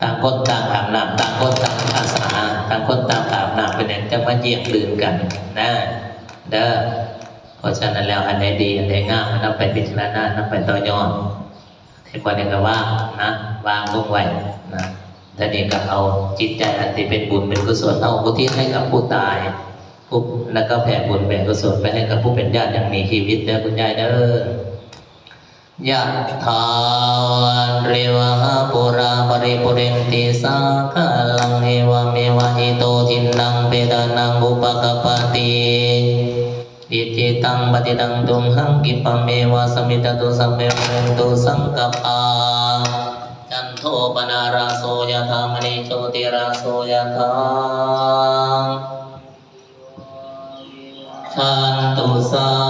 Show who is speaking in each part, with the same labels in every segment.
Speaker 1: ต่างคนต่างอาบน้ำต่างคนต่างอาสาต่างคนต่างอาบน้ำเป็นอย่างจะมาเยี่ยมดื่นกันนะเด้อเพราะฉะนั้นแล้วอันใดดี อันใดงามมันนำไปพิจารณานำไปต่อยอดให้คนนี้ก็ว่างนะวางลงไว้นะแต่นี่ก็เอาจิตใจอันที่เป็นบุญเป็นกุศลเอาอุทิศให้กับผู้ตายผู้แล้วก็แผ่บุญแผ่กุศลไปให้กับผู้เป็นญาติอย่างมีชีวิตเด้อคุณยายเด้อ ยะถาวเรวหาปุราปริปุเรนติสาคาลังเอวเมวะอิโตทินังเปดานังอุปกปติอิจิตังปฏิตังตุมหังกิปเมวะสมิตตุสัมเมวะเรนตุสังกปปะจันโทปนาราโสยธามณีโชติราโสยธาชันตุสา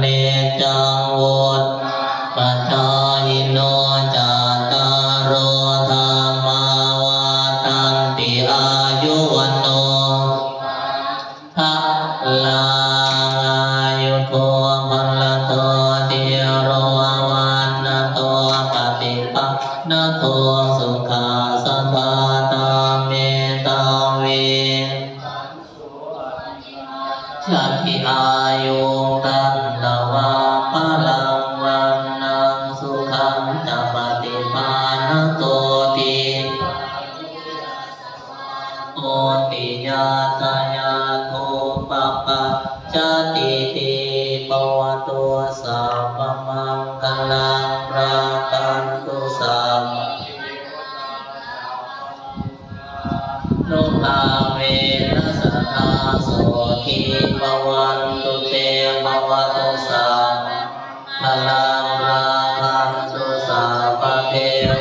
Speaker 1: เนจังวุฒปัจจายโนจาตารโรธรรมาวาทันติอายุวันโนภะลังอายุโกมลโต โอติยาตายาโทปะปะจาติติปวตุสัพพมังคลังรากันตุสัพโนภาเวนัสทาโสทิปวันตุเตปวตุสัพพลังรากันตุสัพพเท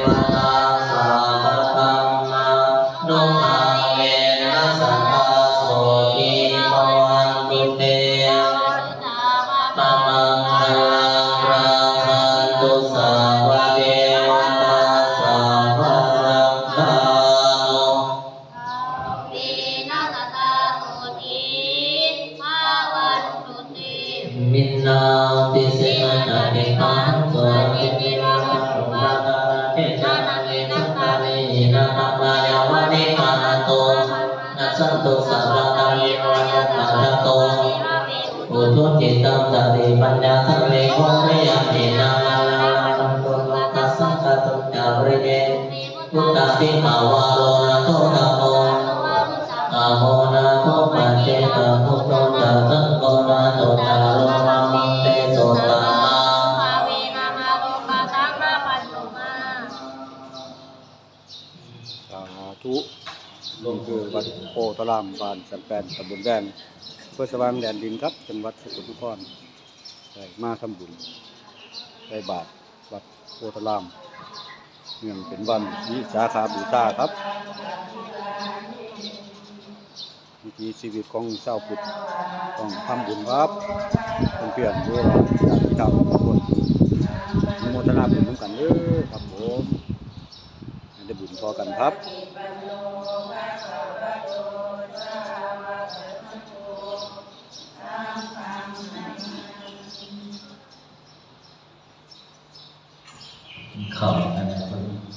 Speaker 1: วตาสัพพธรรมานุภา ปะมั ทวตาสาวะสังฆานุ
Speaker 2: ปีนัสตาโสติภาวันตุติ
Speaker 1: มินนาติสิกาจะเิปังสติติระภะรุปะตะระเทจานะเวสัตตาเนหินะตะมายาวะนิปานะโตนัสสันตุสัพพะตาเยวะยะตะระโตอุทุจิตตังสติปัญญาสัมเมโกเรยตินามาลาลังตุโลกัสสังฆตุจาริเยพุทธาภิมาวาโลนาโตนะโมนะโมนะโตปัจเจกพุทโธจะสังโฆนะโตจาโรมามังเตโสตามา
Speaker 2: ภาเวะมาโลกาตังนาปันตุมา
Speaker 3: สาธุนี่คือวัดโพตะลามบ้านสันแปนตำบลแดง เพื่อสว่างแดนดินครับ จังหวัดสกลนครได้มาทำบุญได้บาทวัดโพตะลามเนื่องเป็นวันวิสาขาบูชาครับวิถีชีวิตของชาวพุทธต้องทำบุญครับเพื่อนๆด้วยว่าญาติธรรมทุกคนโมทนาบุญร่วมกันเด้อครับผมได้บุญพอกันครับ
Speaker 1: come and.